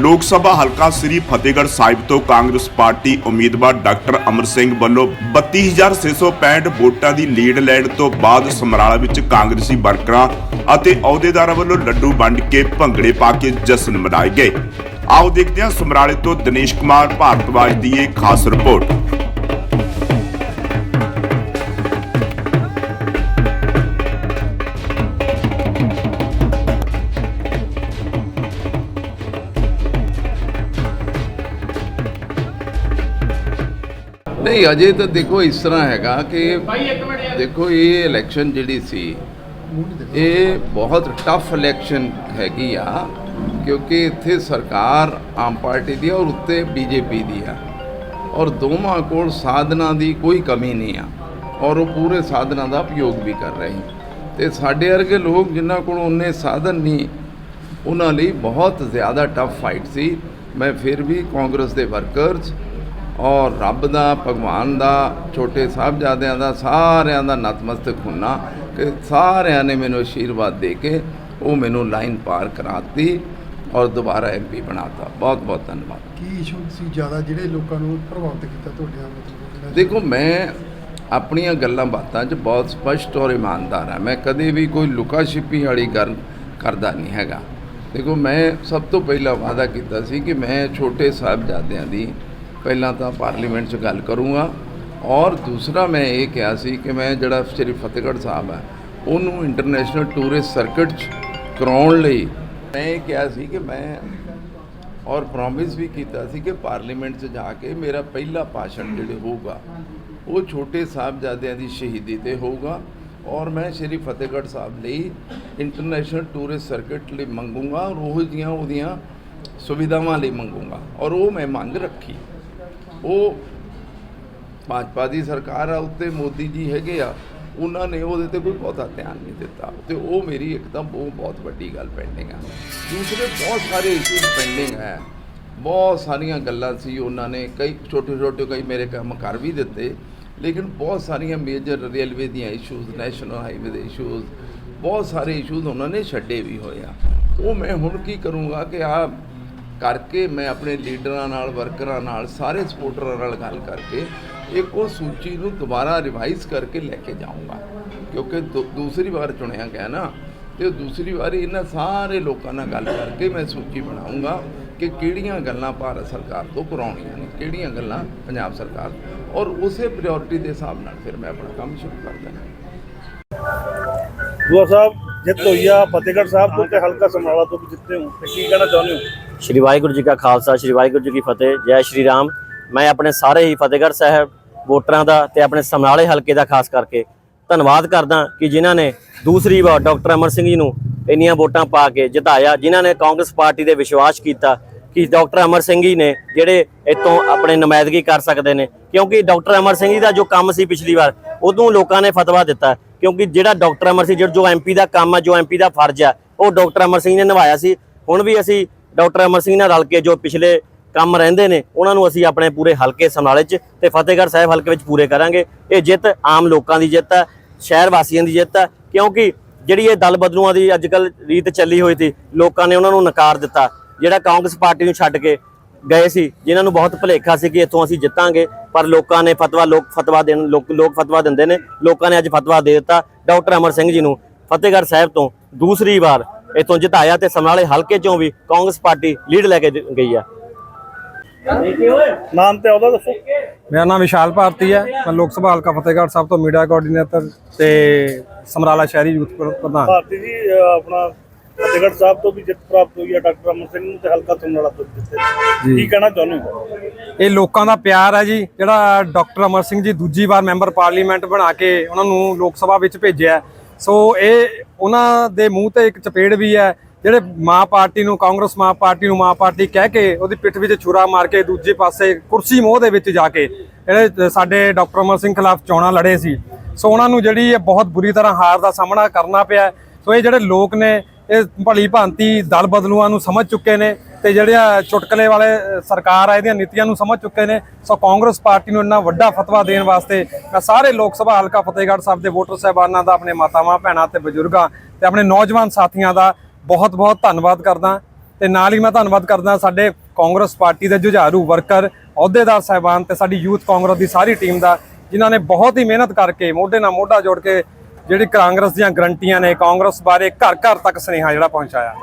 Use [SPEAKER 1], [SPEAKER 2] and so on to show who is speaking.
[SPEAKER 1] ਲੋਕ ਸਭਾ ਹਲਕਾ ਸ੍ਰੀ ਫਤਿਹਗੜ੍ਹ ਸਾਹਿਬ ਤੋਂ ਕਾਂਗਰਸ ਪਾਰਟੀ ਉਮੀਦਵਾਰ ਡਾਕਟਰ ਅਮਰ ਸਿੰਘ ਵੱਲੋਂ 32665 ਵੋਟਾਂ ਦੀ ਲੀਡ ਲੈਣ ਤੋਂ ਬਾਅਦ ਸਮਰਾਲਾ ਵਿੱਚ ਕਾਂਗਰਸੀ ਵਰਕਰਾਂ ਅਤੇ ਅਹੁਦੇਦਾਰਾਂ ਵੱਲੋਂ ਲੱਡੂ ਵੰਡ ਕੇ ਭੰਗੜੇ ਪਾ ਕੇ ਜਸ਼ਨ ਮਨਾਏ ਗਏ। ਆਓ ਦੇਖਦੇ ਹਾਂ ਸਮਰਾਲੇ ਤੋਂ ਦਿਨੇਸ਼ ਕੁਮਾਰ, ਭਾਰਤਵਾਜ ਦੀ ਇਹ ਖਾਸ ਰਿਪੋਰਟ।
[SPEAKER 2] ਨਹੀਂ ਅਜੇ ਤਾਂ ਦੇਖੋ ਇਸ ਤਰ੍ਹਾਂ ਹੈਗਾ ਕਿ ਦੇਖੋ ਇਹ ਇਲੈਕਸ਼ਨ ਜਿਹੜੀ ਸੀ ਇਹ ਬਹੁਤ ਟਫ ਇਲੈਕਸ਼ਨ ਹੈਗੀ ਆ ਕਿਉਂਕਿ ਇੱਥੇ ਸਰਕਾਰ ਆਮ ਪਾਰਟੀ ਦੀ ਔਰ ਉੱਤੇ ਬੀਜੇਪੀ ਦੀ ਆ। ਔਰ ਦੋਵਾਂ ਕੋਲ ਸਾਧਨਾਂ ਦੀ ਕੋਈ ਕਮੀ ਨਹੀਂ ਆ ਔਰ ਉਹ ਪੂਰੇ ਸਾਧਨਾਂ ਦਾ ਉਪਯੋਗ ਵੀ ਕਰ ਰਹੇ ਤੇ ਸਾਡੇ ਵਰਗੇ ਲੋਕ ਜਿਨ੍ਹਾਂ ਕੋਲ ਉਹਨੇ ਸਾਧਨ ਨਹੀਂ ਉਹਨਾਂ ਲਈ ਬਹੁਤ ਜ਼ਿਆਦਾ ਟਫ ਫਾਈਟ ਸੀ। ਮੈਂ ਫਿਰ ਵੀ ਕਾਂਗਰਸ ਦੇ ਵਰਕਰਸ ਔਰ ਰੱਬ ਦਾ ਭਗਵਾਨ ਦਾ ਛੋਟੇ ਸਾਹਿਬਜ਼ਾਦਿਆਂ ਦਾ ਸਾਰਿਆਂ ਦਾ ਨਤਮਸਤਕ ਹੁੰਨਾ ਕਿ ਸਾਰਿਆਂ ਨੇ ਮੈਨੂੰ ਆਸ਼ੀਰਵਾਦ ਦੇ ਕੇ ਉਹ ਮੈਨੂੰ ਲਾਈਨ ਪਾਰ ਕਰਾਤੀ ਔਰ ਦੁਬਾਰਾ ਐਮਪੀ ਬਣਾਤਾ। ਬਹੁਤ ਬਹੁਤ ਧੰਨਵਾਦ।
[SPEAKER 3] ਕੀ ਇਸ਼ੂ ਸੀ ਜ਼ਿਆਦਾ ਜਿਹੜੇ ਲੋਕਾਂ ਨੂੰ ਪ੍ਰਭਾਵਿਤ ਕੀਤਾ ਤੁਹਾਡੇ ਮਤਲਬ
[SPEAKER 2] ਦੇਖੋ ਮੈਂ ਆਪਣੀਆਂ ਗੱਲਾਂ ਬਾਤਾਂ 'ਚ ਬਹੁਤ ਸਪਸ਼ਟ ਔਰ ਇਮਾਨਦਾਰ ਹਾਂ। ਮੈਂ ਕਦੇ ਵੀ ਕੋਈ ਲੁਕਾ ਛਿਪੀ ਵਾਲੀ ਗੱਲ ਕਰਦਾ ਨਹੀਂ ਹੈਗਾ। ਦੇਖੋ ਮੈਂ ਸਭ ਤੋਂ ਪਹਿਲਾਂ ਵਾਅਦਾ ਕੀਤਾ ਸੀ ਕਿ ਮੈਂ ਛੋਟੇ ਸਾਹਿਬਜ਼ਾਦਿਆਂ ਦੀ ਪਹਿਲਾਂ ਤਾਂ ਪਾਰਲੀਮੈਂਟ 'ਚ ਗੱਲ ਕਰੂੰਗਾ। ਔਰ ਦੂਸਰਾ ਮੈਂ ਇਹ ਕਿਹਾ ਸੀ ਕਿ ਮੈਂ ਜਿਹੜਾ ਸ੍ਰੀ ਫਤਿਹਗੜ੍ਹ ਸਾਹਿਬ ਹੈ, ਉਹਨੂੰ ਇੰਟਰਨੈਸ਼ਨਲ ਟੂਰਿਸਟ ਸਰਕਟ 'ਚ ਕਰਾਉਣ ਲਈ ਮੈਂ ਇਹ ਕਿਹਾ ਸੀ ਕਿ ਮੈਂ ਔਰ ਪ੍ਰੋਮਿਸ ਵੀ ਕੀਤਾ ਸੀ ਕਿ ਪਾਰਲੀਮੈਂਟ 'ਚ ਜਾ ਕੇ ਮੇਰਾ ਪਹਿਲਾ ਭਾਸ਼ਣ ਜਿਹੜੇ ਹੋਊਗਾ, ਉਹ ਛੋਟੇ ਸਾਹਿਬਜ਼ਾਦਿਆਂ ਦੀ ਸ਼ਹੀਦੀ ਤੇ ਹੋਊਗਾ। ਔਰ ਮੈਂ ਸ਼੍ਰੀ ਫਤਿਹਗੜ੍ਹ ਸਾਹਿਬ ਲਈ ਇੰਟਰਨੈਸ਼ਨਲ ਟੂਰਿਸਟ ਸਰਕਟ ਲਈ ਮੰਗੂੰਗਾ ਔਰ ਉਹ ਜੀਆਂ ਉਹਦੀਆਂ ਸੁਵਿਧਾਵਾਂ ਲਈ ਮੰਗੂੰਗਾ। ਔਰ ਉਹ ਮੈਂ ਮੰਗ ਰੱਖੀ। ਉਹ ਭਾਜਪਾ ਦੀ ਸਰਕਾਰ ਆ, ਉੱਤੇ ਮੋਦੀ ਜੀ ਹੈਗੇ ਆ, ਉਹਨਾਂ ਨੇ ਉਹਦੇ ਤੇ ਕੋਈ ਬਹੁਤਾ ਧਿਆਨ ਨਹੀਂ ਦਿੱਤਾ। ਤੇ ਉਹ ਮੇਰੀ ਇੱਕਦਮ ਉਹ ਬਹੁਤ ਵੱਡੀ ਗੱਲ ਪੈਂਡਿੰਗ ਆ। ਦੂਸਰੇ ਬਹੁਤ ਸਾਰੇ ਇਸ਼ੂਜ਼ ਪੈਂਡਿੰਗ ਹੈ। ਬਹੁਤ ਸਾਰੀਆਂ ਗੱਲਾਂ ਸੀ ਉਹਨਾਂ ਨੇ, ਕਈ ਛੋਟੇ ਛੋਟੇ ਕਈ ਮੇਰੇ ਕੰਮ ਕਰ ਵੀ ਦਿੱਤੇ, ਲੇਕਿਨ ਬਹੁਤ ਸਾਰੀਆਂ ਮੇਜਰ ਰੇਲਵੇ ਦੀਆਂ ਇਸ਼ੂਜ਼ ਨੈਸ਼ਨਲ ਹਾਈਵੇ ਦੇ ਇਸ਼ੂਜ਼ ਬਹੁਤ ਸਾਰੇ ਇਸ਼ੂਜ਼ ਉਹਨਾਂ ਨੇ ਛੱਡੇ ਵੀ ਹੋਏ ਆ। ਉਹ ਮੈਂ ਹੁਣ ਕੀ ਕਰੂੰਗਾ ਕਿ ਆ ਕਰਕੇ ਮੈਂ ਆਪਣੇ ਲੀਡਰਾਂ ਨਾਲ, ਵਰਕਰਾਂ ਨਾਲ, ਸਾਰੇ ਸਪੋਰਟਰਾਂ ਨਾਲ ਗੱਲ ਕਰਕੇ ਇੱਕ ਉਹ ਸੂਚੀ ਨੂੰ ਦੁਬਾਰਾ ਰਿਵਾਈਜ਼ ਕਰਕੇ ਲੈ ਕੇ ਜਾਊਂਗਾ। ਕਿਉਂਕਿ ਦੂ- ਦੂਸਰੀ ਵਾਰ ਚੁਣਿਆ ਗਿਆ ਨਾ, ਤੇ ਦੂਸਰੀ ਵਾਰੀ ਇਹਨਾਂ ਸਾਰੇ ਲੋਕਾਂ ਨਾਲ ਗੱਲ ਕਰਕੇ ਮੈਂ ਸੂਚੀ ਬਣਾਉਂਗਾ ਕਿ ਕਿਹੜੀਆਂ ਗੱਲਾਂ ਭਾਰਤ ਸਰਕਾਰ ਤੋਂ ਕਰਾਉਣੀਆਂ ਨੇ, ਕਿਹੜੀਆਂ ਗੱਲਾਂ ਪੰਜਾਬ ਸਰਕਾਰ ਔਰ ਉਸੇ ਪ੍ਰਾਇੋਰਟੀ ਦੇ ਹਿਸਾਬ ਨਾਲ ਫਿਰ ਮੈਂ ਆਪਣਾ ਕੰਮ ਸ਼ੁਰੂ ਕਰ ਦੇਣਾ।
[SPEAKER 4] ਦੁਆ ਸਾਹਿਬ, ਜਿੱਤ ਹੋਈ ਆ, ਫਤਿਹਗੜ੍ਹ ਸਾਹਿਬ ਤੋਂ ਤੇ ਹਲਕਾ ਸਮਰਾਲਾ ਤੋਂ ਵੀ ਜਿੱਤੇ ਹੋ ਕੀ ਕਹਿਣਾ ਚਾਹੁੰਦੇ ਹੋ?
[SPEAKER 5] ਸ਼੍ਰੀ ਵਾਹਿਗੁਰੂ ਜੀ ਕਾ ਖਾਲਸਾ, ਸ਼੍ਰੀ ਵਾਹਿਗੁਰੂ ਜੀ ਕੀ ਫਤਿਹ, ਜੈ ਸ਼੍ਰੀ ਰਾਮ। ਮੈਂ ਆਪਣੇ ਸਾਰੇ ਹੀ ਫਤਿਹਗੜ੍ਹ ਸਾਹਿਬ ਵੋਟਰਾਂ ਦਾ ਤੇ ਆਪਣੇ ਸਮਰਾਲੇ ਹਲਕੇ ਦਾ ਖਾਸ ਕਰਕੇ ਧੰਨਵਾਦ ਕਰਦਾ ਕਿ ਜਿਨ੍ਹਾਂ ਨੇ ਦੂਸਰੀ ਵਾਰ ਡਾਕਟਰ ਅਮਰ ਸਿੰਘ ਜੀ ਨੂੰ ਇੰਨੀਆਂ ਵੋਟਾਂ ਪਾ ਕੇ ਜਿਤਾਇਆ, ਜਿਨ੍ਹਾਂ ਨੇ ਕਾਂਗਰਸ ਪਾਰਟੀ ਦੇ ਵਿਸ਼ਵਾਸ ਕੀਤਾ ਕਿ ਡਾਕਟਰ ਅਮਰ ਸਿੰਘ ਜੀ ਨੇ ਜਿਹੜੇ ਇਤੋਂ ਆਪਣੇ ਨੁਮਾਇੰਦਗੀ ਕਰ ਸਕਦੇ ਨੇ। ਕਿਉਂਕਿ ਡਾਕਟਰ ਅਮਰ ਸਿੰਘ ਜੀ ਦਾ ਜੋ ਕੰਮ ਸੀ ਪਿਛਲੀ ਵਾਰ ਉਦੋਂ ਲੋਕਾਂ ਨੇ ਫਤਵਾ ਦਿੱਤਾ, ਕਿਉਂਕਿ ਜਿਹੜਾ ਡਾਕਟਰ ਅਮਰ ਸਿੰਘ ਜਿਹੜਾ ਜੋ ਐਮਪੀ ਦਾ ਕੰਮ ਆ, ਜੋ ਐਮਪੀ ਦਾ ਫਰਜ਼ ਆ, ਉਹ ਡਾਕਟਰ ਅਮਰ ਸਿੰਘ ਨੇ ਨਿਭਾਇਆ ਸੀ। ਹੁਣ ਵੀ ਅਸੀਂ ਡਾਕਟਰ ਅਮਰ ਸਿੰਘ ਨਾਲ ਰਲ ਕੇ ਜੋ ਪਿਛਲੇ ਕੰਮ ਰਹਿੰਦੇ ਨੇ, ਉਹਨਾਂ ਨੂੰ ਅਸੀਂ ਆਪਣੇ ਪੂਰੇ ਹਲਕੇ ਸਮਰਾਲੇ 'ਚ ਤੇ ਫਤਿਹਗੜ੍ਹ ਸਾਹਿਬ ਹਲਕੇ ਵਿੱਚ ਪੂਰੇ ਕਰਾਂਗੇ। ਇਹ ਜਿੱਤ ਆਮ ਲੋਕਾਂ ਦੀ ਜਿੱਤ ਹੈ, ਸ਼ਹਿਰ ਵਾਸੀਆਂ ਦੀ ਜਿੱਤ ਹੈ, ਕਿਉਂਕਿ ਜਿਹੜੀ ਇਹ ਦਲ ਬਦਲੂਆਂ ਦੀ ਅੱਜਕੱਲ ਰੀਤ ਚੱਲੀ ਹੋਈ ਸੀ, ਲੋਕਾਂ ਨੇ ਉਹਨਾਂ ਨੂੰ ਨਕਾਰ ਦਿੱਤਾ। ਜਿਹੜਾ ਕਾਂਗਰਸ ਪਾਰਟੀ ਨੂੰ ਛੱਡ ਕੇ ਗਏ ਸੀ, ਜਿਨ੍ਹਾਂ ਨੂੰ ਬਹੁਤ ਭੁਲੇਖਾ ਸੀ ਕਿ ਇੱਥੋਂ ਅਸੀਂ ਜਿੱਤਾਂਗੇ, ਪਰ ਲੋਕਾਂ ਨੇ ਫਤਵਾ, ਲੋਕ ਫਤਵਾ ਦੇਣ, ਲੋਕ ਲੋਕ ਫਤਵਾ ਦਿੰਦੇ ਨੇ। ਲੋਕਾਂ ਨੇ ਅੱਜ ਫਤਵਾ ਦੇ ਦਿੱਤਾ। ਡਾਕਟਰ ਅਮਰ ਸਿੰਘ ਜੀ ਨੂੰ ਫਤਿਹਗੜ੍ਹ ਸਾਹਿਬ ਤੋਂ ਦੂਸਰੀ ਵਾਰ ਇੱਥੋਂ ਜਿਤਾਇਆ ਤੇ ਸਮਰਾਲੇ ਹਲਕੇ ਚੋਂ ਵੀ ਕਾਂਗਰਸ ਪਾਰਟੀ ਲੀਡ ਲੈ ਕੇ ਗਈ ਆ।
[SPEAKER 4] ਨਾਮ ਤੇ ਉਹਦਾ ਦੱਸੋ।
[SPEAKER 6] ਮੇਰਾ ਨਾਮ ਵਿਸ਼ਾਲ ਭਾਰਤੀ ਹੈ। ਮੈਂ ਲੋਕ ਸਭਾ ਹਲਕਾ ਫਤਿਹਗੜ੍ਹ ਸਾਹਿਬ ਤੋਂ ਮੀਡੀਆ ਕੋਆਰਡੀਨੇਟਰ ਤੇ ਸਮਰਾਲਾ ਸ਼ਹਿਰੀ ਯੂਥ ਪ੍ਰ- ਪ੍ਰਧਾਨ।
[SPEAKER 4] ਭਾਰਤੀ ਜੀ ਆਪਣਾ ਫਤਿਹਗੜ੍ਹ ਸਾਹਿਬ ਤੋਂ ਵੀ ਜਿੱਤ ਪ੍ਰਾਪਤ ਹੋਈ ਆ ਡਾਕਟਰ ਅਮਰ ਸਿੰਘ ਨੂੰ ਤੇ ਹਲਕਾ ਸਮਰਾਲਾ ਤੋਂ ਜਿੱਤੇ।
[SPEAKER 6] ਜੀ।
[SPEAKER 4] ਕੀ ਕਹਿਣਾ ਚਾਹੁੰਦੇ ਹੋ?
[SPEAKER 6] ਇਹ ਲੋਕਾਂ ਦਾ ਪਿਆਰ ਹੈ ਜੀ ਜਿਹੜਾ ਡਾਕਟਰ ਅਮਰ ਸਿੰਘ ਜੀ ਦੂਜੀ ਵਾਰ ਮੈਂਬਰ ਪਾਰਲੀਮੈਂਟ ਬਣਾ ਕੇ ਉਹਨਾਂ ਨੂੰ ਲੋਕ ਸਭਾ ਵਿੱਚ ਭੇਜਿਆ ਹੈ। ਸੋ ਇਹ ਉਹਨਾਂ ਦੇ ਮੂੰਹ ਤੇ ਇੱਕ ਚਪੇੜ ਵੀ ਹੈ, ਜਿਹੜੇ ਮਾਂ ਪਾਰਟੀ ਨੂੰ, ਕਾਂਗਰਸ ਮਾਂ ਪਾਰਟੀ ਨੂੰ ਮਾਂ ਪਾਰਟੀ ਕਹਿ ਕੇ ਉਹਦੀ ਪਿੱਠ ਵਿੱਚ ਛੁਰਾ ਮਾਰ ਕੇ ਦੂਜੇ ਪਾਸੇ ਕੁਰਸੀ ਮੋਹ ਦੇ ਵਿੱਚ ਜਾ ਕੇ ਜਿਹੜੇ ਸਾਡੇ ਡਾਕਟਰ ਅਮਰ ਸਿੰਘ ਖਿਲਾਫ ਚੋਣਾਂ ਲੜੇ ਸੀ। ਸੋ ਉਹਨਾਂ ਨੂੰ ਜਿਹੜੀ ਇਹ ਬਹੁਤ ਬੁਰੀ ਤਰ੍ਹਾਂ ਹਾਰ ਦਾ ਸਾਹਮਣਾ ਕਰਨਾ ਪਿਆ। ਸੋ ਇਹ ਜਿਹੜੇ ਲੋਕ ਨੇ, ਇਹ ਭਲੀ ਭਾਂਤੀ ਦਲ ਬਦਲੂਆਂ ਨੂੰ ਸਮਝ ਚੁੱਕੇ ਨੇ। ਤੇ ਜਿਹੜਿਆ ਚੁਟਕਲੇ ਵਾਲੇ ਸਰਕਾਰ ਆ, ਇਹਦੀਆਂ ਨੀਤੀਆਂ ਨੂੰ ਸਮਝ ਚੁੱਕੇ ਨੇ। ਸੋ ਕਾਂਗਰਸ ਪਾਰਟੀ ਨੂੰ ਇੰਨਾ ਵੱਡਾ ਫਤਵਾ ਦੇਣ ਵਾਸਤੇ ਮੈਂ ਸਾਰੇ ਲੋਕ ਸਭਾ, ਹਲਕਾ ਫਤਿਹਗੜ੍ਹ ਸਾਹਿਬ ਦੇ ਵੋਟਰ ਸਹਿਬਾਨਾਂ ਦਾ, ਆਪਣੇ ਮਾਤਾਵਾਂ, ਭੈਣਾਂ ਤੇ ਬਜ਼ੁਰਗਾਂ ਤੇ ਆਪਣੇ ਨੌਜਵਾਨ ਸਾਥੀਆਂ ਦਾ ਬਹੁਤ ਬਹੁਤ ਧੰਨਵਾਦ ਕਰਦਾ। ਤੇ ਨਾਲ ਹੀ ਮੈਂ ਧੰਨਵਾਦ ਕਰਦਾ ਸਾਡੇ ਕਾਂਗਰਸ ਪਾਰਟੀ ਦੇ ਜੁਝਾਰੂ ਵਰਕਰ, ਅਹੁਦੇਦਾਰ ਸਾਹਿਬਾਨ ਤੇ ਸਾਡੀ ਯੂਥ ਕਾਂਗਰਸ ਦੀ ਸਾਰੀ ਟੀਮ ਦਾ, ਜਿਨ੍ਹਾਂ ਨੇ ਬਹੁਤ ਹੀ ਮਿਹਨਤ ਕਰਕੇ ਮੋਢੇ ਨਾਲ ਮੋਢਾ ਜੋੜ ਕੇ ਜਿਹੜੀ ਕਾਂਗਰਸ ਦੀਆਂ ਗਰੰਟੀਆਂ ਨੇ, ਕਾਂਗਰਸ ਬਾਰੇ ਘਰ ਘਰ ਤੱਕ ਸੁਨੇਹਾ ਜਿਹੜਾ ਪਹੁੰਚਾਇਆ।